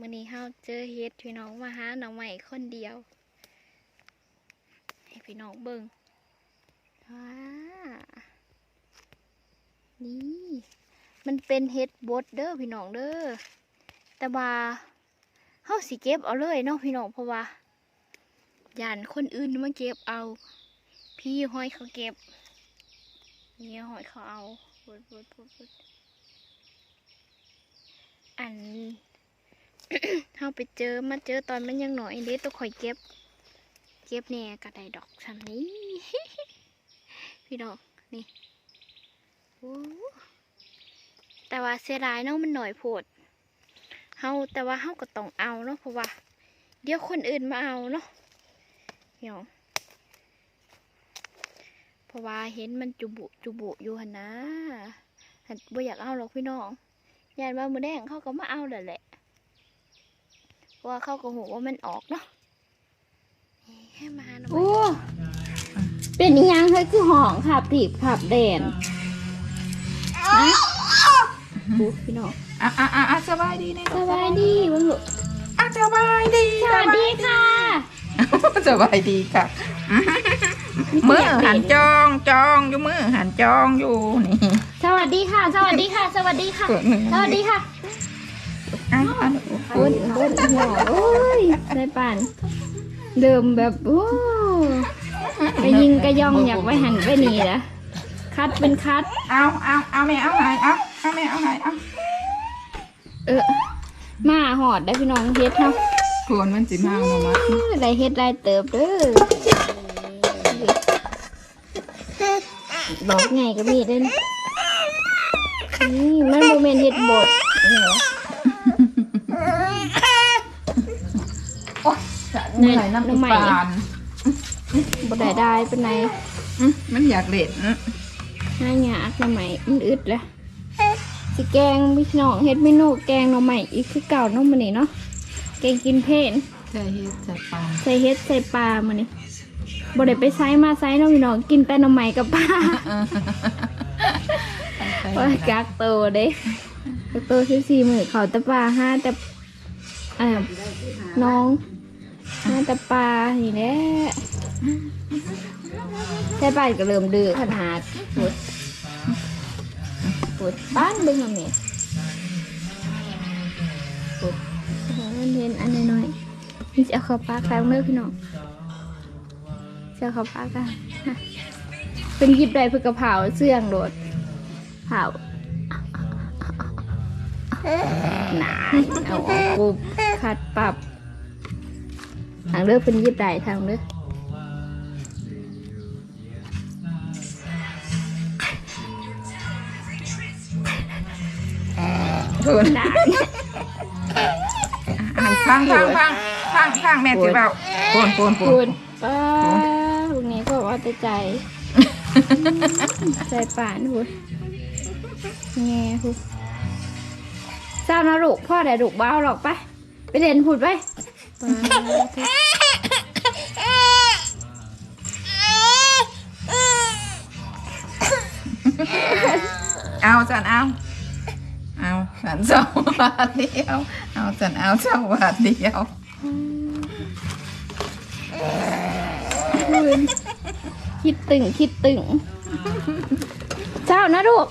มื้อนี้เฮาเจอเฮ็ดพี่น้องมาหาหน่อไม้คนเดียว ให้พี่น้องเบิ่งว้านี่ มันเป็นเฮ็ดบดเด้อพี่น้องเด้อแต่ว่าเฮาสิเก็บเอาเลยเนาะพี่น้องเพราะว่าย่านคนอื่นมาเก็บเอา พี่ห้อยเขาเก็บเนี่ยห้อยเขาเอาบดบดบดบดอัน เฮาไปเจอมาเจอตอนมันยังหน่อยเด็ต้องคอยเก็บ เก็บแหน่กระไดดอกสำนี้ พี่น้องนี่โอ้แต่ว่าเสียดายเนาะมันหน่อยโพดเฮาแต่ว่าเฮาก็ต้องเอาเนาะเพราะว่า เดี๋ยวคนอื่นมาเอาเนาะพี่น้องเพราะว่าเห็นมันจุบุจุบุอยู่หนนะหันบ่อยากเอาหรอกพี่น้องยานว่ามือแดงเขาก็มาเอาแหละแหละ เพราะ ว่าเขาก็หูว่ามันออกเนาะแค่มาหน่อยโอ้เป็นอีหยังเฮ้ยคือห้องขับตีบขับแดนนะดูพี่น้องอะอะอะอะสบายดีเนี่ยสบายดีบ้างลูกอะสบายดีสวัสดีค่ะสบายดีค่ะ มือหันจองจองอยู่มือหันจองอยู่นี่ สวัสดีค่ะ สวัสดีค่ะ สวัสดีค่ะเปิดมือสวัสดีค่ะ อะอะบนบนหัวโอ้ยได้ป่านเดิมแบบโอ้กระยิงกระยองอยากไปหันไปนี่นะคัดเป็นคัด เอาเอาเอาแม่เอาหายเอาเอาแม่เอาหายเอาเออมาหอดได้พี่น้องเฮ็ดเนาะควรมันสิมาเอามาเออได้เฮ็ดได้เติบเด้อบอกไงก็มีเด้นนี่มันโมเมนเฮ็ดบดนี่เหรอ เหนื่อยน้ำน้ำใหม่ ปานบดได้ได้เป็นไงอืมมันอยากเล่นอืมห้าหยากหน่อใหม่มันอึดเลยสิแกงพี่น้องเฮ็ดเมนูแกงหน่อใหม่อีกคือเก่าเน้องมันนี่เนาะแกงกินเพนใช่เฮ็ดใส่ปานใส่เฮ็ดใส่ปลามันนี่บ่ได้ไปไซมาไซเน้องพี่น้องกินแต่หน่อใหม่กับปลาว่ากักโตเด้กักโตสิบสี่มือเขาแต่ปลาห้าแต่อ่าน้อง ห้าต่ปลานี่แหละใช่ปลาก็เริ่มดื้อขนาดปวดปวดบ้านเบึงอันนี้ปวดมันเห็นอันน้อยๆนี่จะเอาเข้าปากแล้วเนื้อพี่น้องจะเอาเข้าปากกันเป็นหยิบได้เพื่อกระเพราเสื่องโดดเผาหนาเอาออกปุ๊บคัดปรับ ทางเลือกเป็นยิบได้ทางเลือกควรหนาอะฟังฟังฟังฟังฟังแม่สิเบาปวนปวนปวคุนณป้าลูกนี้ก็ว่าแต่ใจ ใจป่านคุณแง่คุณเศร้านะลูกพ่อได้ลูกเบ้าหรอกไปไปเรียนพูดไปไป เอาจันเอา เอาสันสองบาทเดียว เอาจันเอาสองบาทเดียวคุณคิดตึงคิดตึง เจ้านะลูก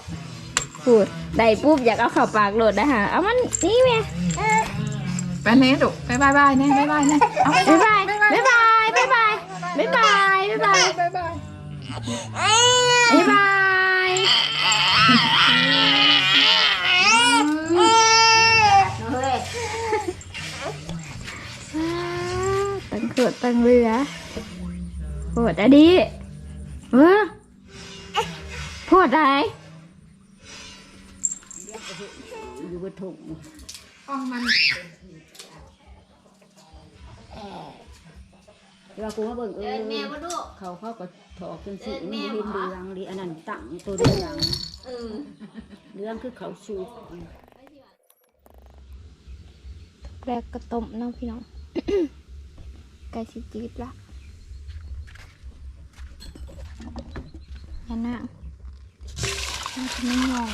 พูดได้ปุ๊บอยากเอาเข่าปากโหลดนะฮะเอามันนี่แม่ ไปเน่ดุไปบายบายเน่บายบายเน่เอาไปบ๊ายบายบ๊ายบายบ๊ายบายบ๊ายบายบ๊ายบายบายบายบ๊ายบายตั้งเกิดตั้งเรือโพดอะดีเออโพดอะไรห้องมัน เดี๋ยวกูมาเบิ่งเออแม่บ่ดูเขาเขาก็ถอกจนสิมันเห็นเรื่องดิอันนั้นตั้งตัวเรื่องเรื่องคือเขาชูแรกกระต้มน้องพี่น้องไก่สิจีบละอย่านั่งน่าจะไม่ยอง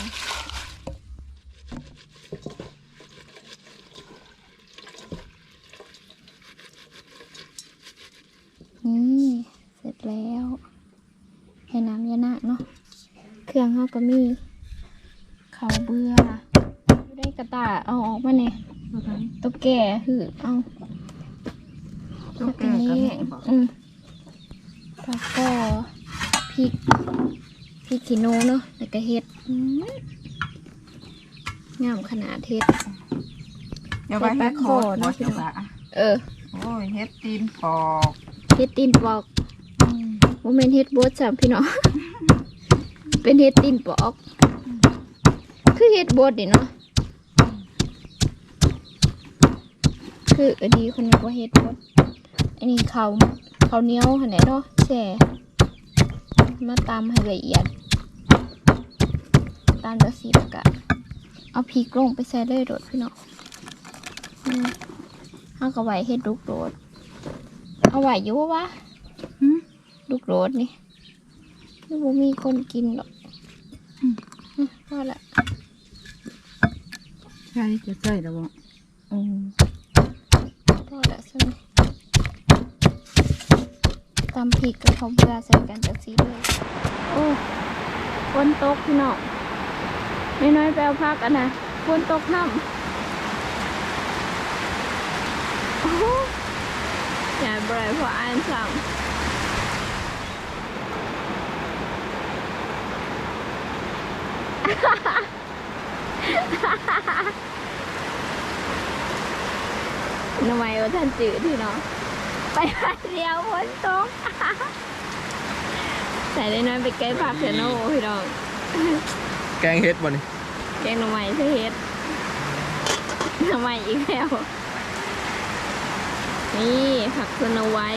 เขาก็มีเขาวเบื่ออยู่ได้กระตายเอาออกมาเนี่ยตัวแก่คือเอาตุ๊กแกก็มีบอกอืมแล้วก็พริกพริกขี้หนูเนาะแล้วก็เห็ดอื้องามขนาดเห็ดอย่าไปใส่ปลาเฮ็ดโคตรขอบ่เนาะจะว่าเออโอ้ยเฮ็ดตีนปอกเห็ดตีนปอกโมเมนเห็ดบดสามพี่น้อง เป็นเห็ดตีนปอก คือเห็ดบดนี่เนาะคืออันนี้คนนึกว่าเห็ดบดอันนี้เขาเขาวเหนียวหันไหนเนาะแช่มาตำให้ละเอียด ตามจะสีแล้วก็เอาพริกลงไปใส่เลยโดดพี่น้องอืมเอากระไว้เห็ดลูกโดด เอาไหวอยู่วะหึลูกโดดนี่ นี่บ่มีคนกินหรอกอืมพอละใช่จะใส่แล้วบ่อืมพอละใช่ไหมตำพริกกับข้าวเบื่อใส่กันจากสีเลยโอ้ฝนตกพี่น้องน้อยๆไปเอาพักอันนะฝนตกน้ำโอ้โหอย่าบ่อยเพราะอ่านซ้ำ ทำไมว่าท่านจืดที่เนาะไปวันเดียวฝนตกใส่ได้น้อยไปแก้ผักเถอะโน่พี่น้องแกงเฮ็ดบ่นี่แกงหน่อไม้ใช่เฮ็ดหน่อไม้อีกแล้วนี่ผักสโนไว้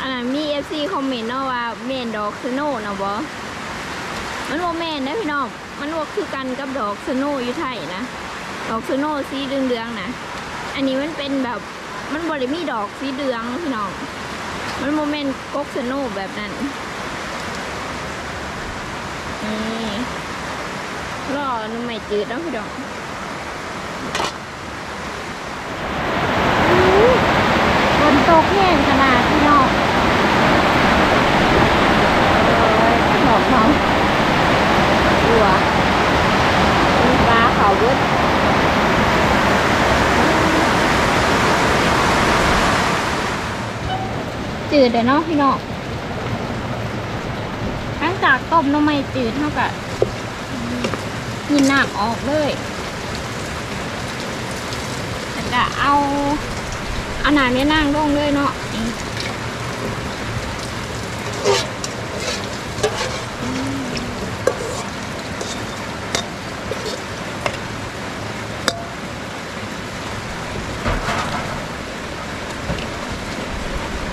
อันนั้นมีเอฟซีคอมเมนต์เนาะว่าเมนดอกสโนเนาะบอมันว่าแมนนะพี่น้อง มันว่าคือกันกับดอกสโนอยู่ไทยนะ ดอกสโนสีเดืองๆนะ อันนี้มันเป็นแบบมันบริมีดอกสีเดืองพี่น้อง มันโมเมนต์กกสโนแบบนั้น นี่รอหนุ่มใหม่จืดเนาะพี่น้องฝนตกแห้งขนาดพี่น้องหอกเขาหัวมี ปลาเดจืดเด้อเนาะพี่น้องหลังจากต้มน้ำไม่จืดเท่ากับยินน้ำออกเลยแล้วก็เอาเอาหนาไม่นั่งลงเลยเนาะนี่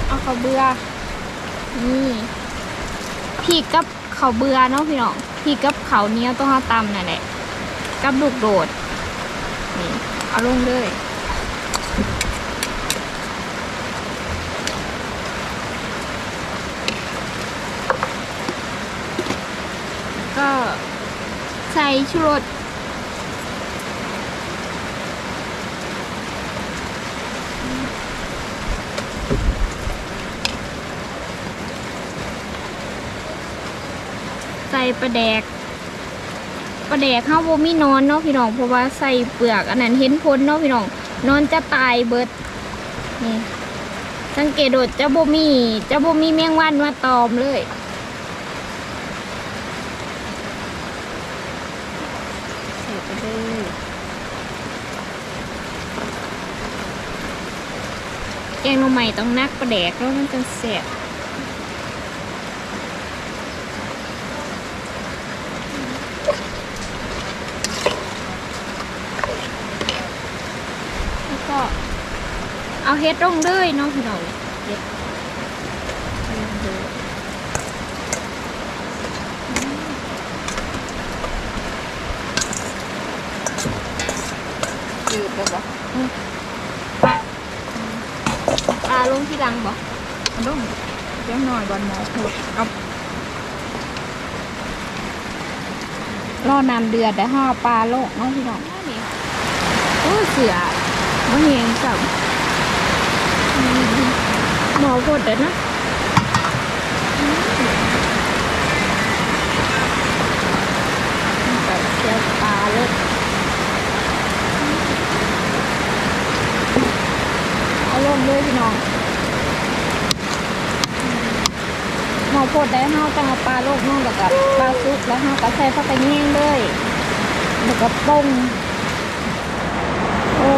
เอา ข้าวเบื่อนี่พี่กับข้าวเบื่อเนาะพี่น้องพี่กับข้าวเหนี้ยวต้องเอาตำนั่นแหละกับลูกโดดนี่เอาลงเลยก็ใส่ชูรส ใส่ปลาแดกปลาแดกข้าวโบมีนอนเนาะพี่น้องเพราะว่าใส่เปลือกอันนั้นเห็นพ้นเนาะพี่น้องนอนจะตายเบิดนี่สังเกตโดดจะโบมีจะโบมีแมงวันมาตอมเลยใส่ไปเลยแกงหน่อใหม่ต้องนักประแดกแล้วมันจะแสบแล้วก็ เอาเฮ็ดลงเลยเนาะพี่น้องเฮ็ดลงเลยจืดแล้วบ่ปลาลงที่หลังบ่เอาลงเดี๋ยวหน่อยบอลหมอพูดเอารอน้ำเดือดได้ห่อปลาโลกเนาะพี่น้องโอ้เสือมาเห็นสับ หมอพดเด้อนะดี๋ยวปลาเลิกเอาลงเลยพี่น้องหมอโพดได้ห้าต้องเอาปลาโลกน้องแล้วกับปลาซุกแล้วห้าก็ใส่ผักกระเนียงเลยแล้วก็ป้งโอ้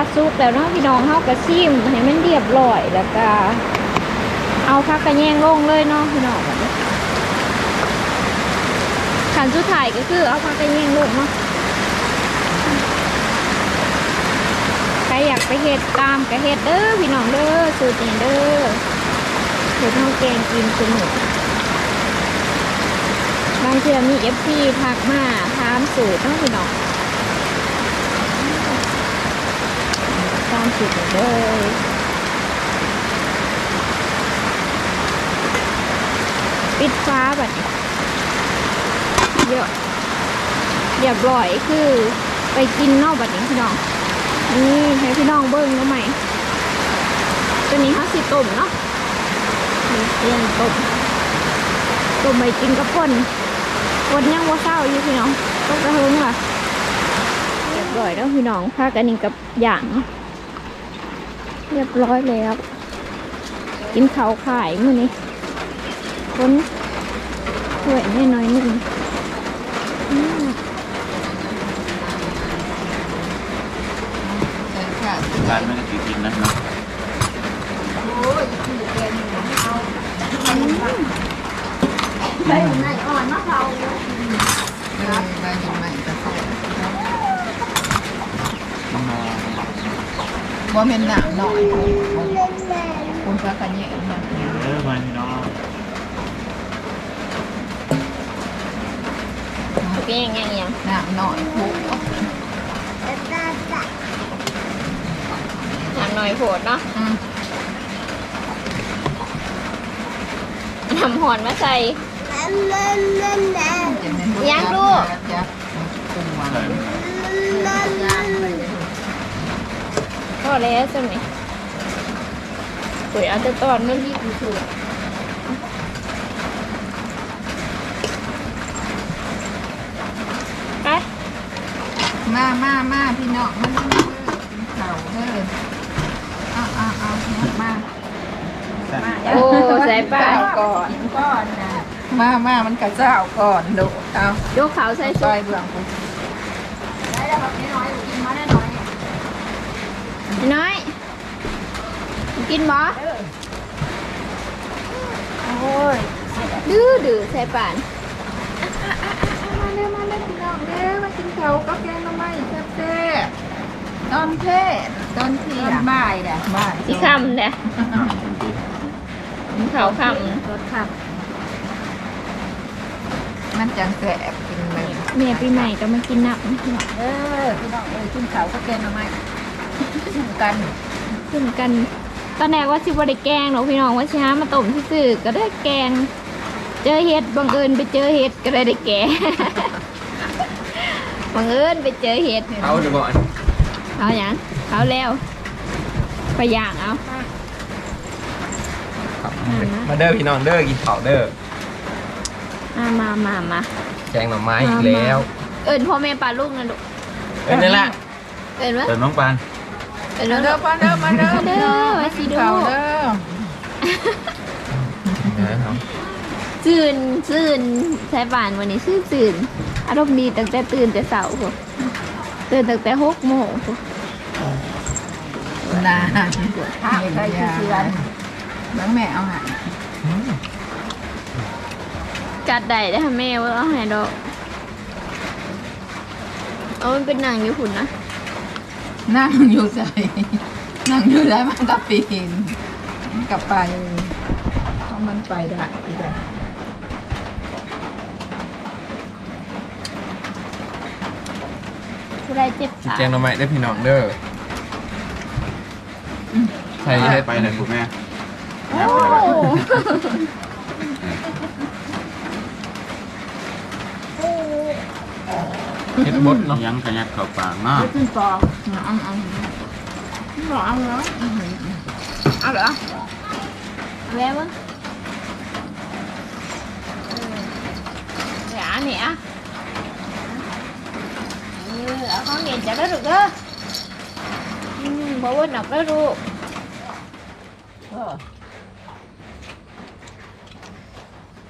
ปลาซุกแล้วเนาะพี่น้องเฮากระซิมให้มันเรียบร้อยแล้วก็ เอาผักกระเนียงลงเลยเนาะพี่น้องขันสุดท้ายก็คือเอาผักกระเนียงลงเนาะใครอยากไปเฮ็ดตามก็เฮ็ดเด้อพี่น้องเด้อสูตรนี้เด้อสูตรข้าวแกงกินสนุกบางเทื่อมีเอฟซีทักมาถามสูตรต้องพี่น้องตาม สูตรนี้เด้อปิดฟ้าแบบเยอะเรียบร้อยคือไปกินนอกบัดนี้พี่น้อง นี่ให้พี่น้องเบิ้งเนาะไหมตัวนี้เขาสิต้มเนาะเรียนต้มต้มไปกินกับคนคนยังว่าเศร้าอยู่พี่น้องต้องกระเฮิงค่ะเรียบร้อยแล้วพี่น้องพากันนี่กับอย่างเนาะ เรียบร้อยแล้ว กินข้าวขายมื้อนี้คนถ้วยนิดหน่อยหนึงใส่ค่ะร้านไม่ได้กินนะเนาะใส่ในอ่อนมะพร้าวเออใบหยิบใหม่ก็ใส่ บ่แม่นหนักหน่อยคุณก็กันแย่นะเออมาพี่น้องเป็นยังไงยังหนักหน่อยผูกทำหน่อยโผดเนาะอืมทำหอนมาใส่ยังลูก จับปูวางใส่ก็แล้วจังนี่ปุ๋ยอาจจะตอนนึงที่กูถูกไปมามามาพี่น้องมามามากินข้าวเด้อเอาเอาเอามาใส่มาโอ้ใส่ป้าเจ้ก่อนก่อนนะมามามันกระเจ้าก่อนดูเอายกเขาใส่ซซุอปยเบื้องกูน้อ ย กินบ่โอ้ยดื้อดื้อใส่ป่านมาเร็วมาเร็วพี่น้องเร็วมากินข้าวกับแกงหน่อไม้แซ่บๆตอนเพศตอนเที่ยงบ่ายเด้อบ่ายสีคำเนี่ยเขาครสค่ะมันจังแสบกินเลยำเมียปีใหม่ก็มากินน้ำพี่น้องเออพี่น้องเอ้ยกินข้าวกับแกงหน่อไม้ ชิมกันขึ้นกัน ตอนแรกว่าสิบ่ได้แกงหรอกพี่น้องว่าสิหามาต้มซื่อๆก็ได้แกง เจอเห็ดบังเอิญไปเจอเห็ดก็ได้ได้แกงบังเอิญไปเจอเห็ดเอาเดี๋ยวก่อนเอาอย่างเอาแล้วไปย่างเอาครับมาเด้อพี่น้องเด้อกินข้าวเด้อมามามามาแกงหน่อไม้อีกแล้ว เอิญพ่อแม่ปลาลูกนะลูกเอ้ยนี่แหละเอิญวะเติมน้องปานเอิญ มาวะเด้อมาเด้อมาเด้อมาเด้อมาสิกินดูข้าวเด้อนะครับตื่นตื่นใช้บ้านวันนี้ชื่อตื่นอารมณ์ดีตั้งแต่ตื่นแต่เสาร์พุ่นตื่นตั้งแต่หกโมงพุ่นนานข้าวใครที่เชื่อน้องแม่เอาหาจัดได้ได้อค่ะแม่ว่าเอาให้ดอกเอามันเป็นหนังอยู่พุ่นนะ นั่งอยู่ใส่นั่งอยู่ได้มันก็ปีนมันกับไปเพราะมันไปได้ที่ได้ผู้ใดเจ็บกินขาแกงหน่อไม้เด้อพี่น้องเด้อใส่ให้ไปเลยคุณแม่ โอ้ เฮ็ดบดเนาะยังกระยัดเข้าปากเนาะขึ้นฟองเอาเอาเอาเอาเหรอเอาเหรอแม่มั้งเดี๋ยวอันนี้อะอเอาของเล่นจากแล้วลูกเด้ออืมบ่วนดอกแล้วลูกเออ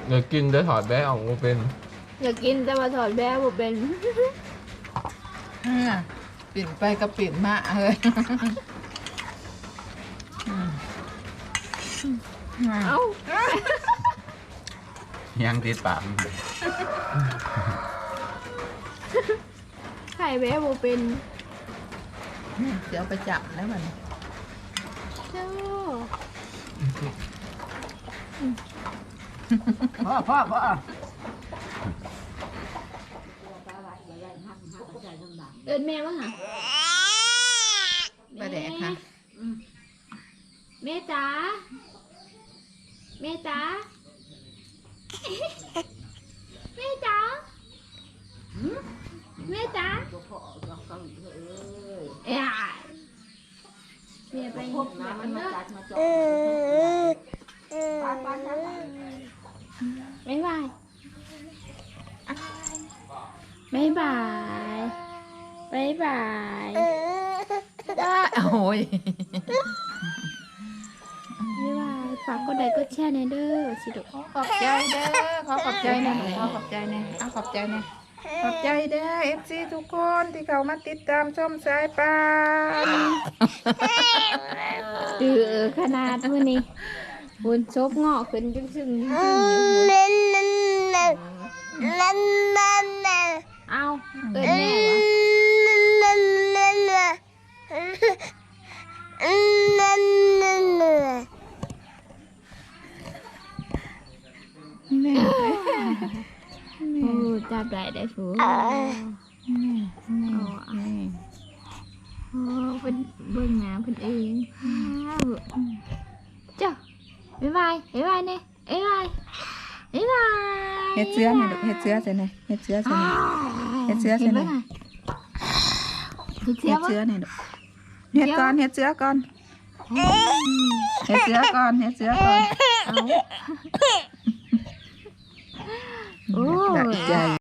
เดี๋ยวกินเดี๋ยวถอดแบ๊ ออกมาเป็นอยากกินแต่ว่าถอดแบบบ่เป็นอ่าปิ่นไปก็ปิ่นมาเฮ้ยอืมเอ้ายังติดปากไข่แบบบ่เป็นเดี๋ยวไปจับแล้วมันเจ้าพ่อพ่อพ่อ เอิ้นแม่ว่าหาไปแดกค่ะแม่จ๋าแม่จ๋าแม่จ๋าแม่จ๋าเอ้ยแม่ไปพบน้ำมันมาจัดมาจอบ๊ายบายบ๊ายบาย บ๊ายบายได้โอ้ยบ๊ายบายฝากกดไลค์กดแชร์ในอยเด้อสิลูกขอขอบใจเด้อขอขอบใจนะขอขอบใจนะเอาขอบใจนะขอบใจเด้อเอฟซีทุกคนที่เขามาติดตามชมสายปานดื้อขนาดมื้อนี้บุญซบงอกขึ้นจึงซึ่งจึงซึ่งอยู่หุ่นเอาเอิ้นแม่วะ โอ้จับได้ได้ฟูอ๋อโอ้เพิ่นเบิ่งหน้าเพิ่นเองอ้าวเจ้าบ๊ายบายบ๊ายบาย เน่บ๊ายบายบ๊ายบายเฮ็ดเสื้อหน่อยลูกเฮ็ดเสื้อใส่หน่อยเฮ็ดเสื้อใส่หน่อยเฮ็ดเสื้อใช่ไหมเฮ็ดเสื้เฮ็อดบ่เสื้อหน่อยลูกเฮ็ดก่อนเฮ็ดเสื้อก่อนเฮ็ดเสื้อก่อนเฮ็ดเสื้อก่อนเอาโอ้ได้ใจ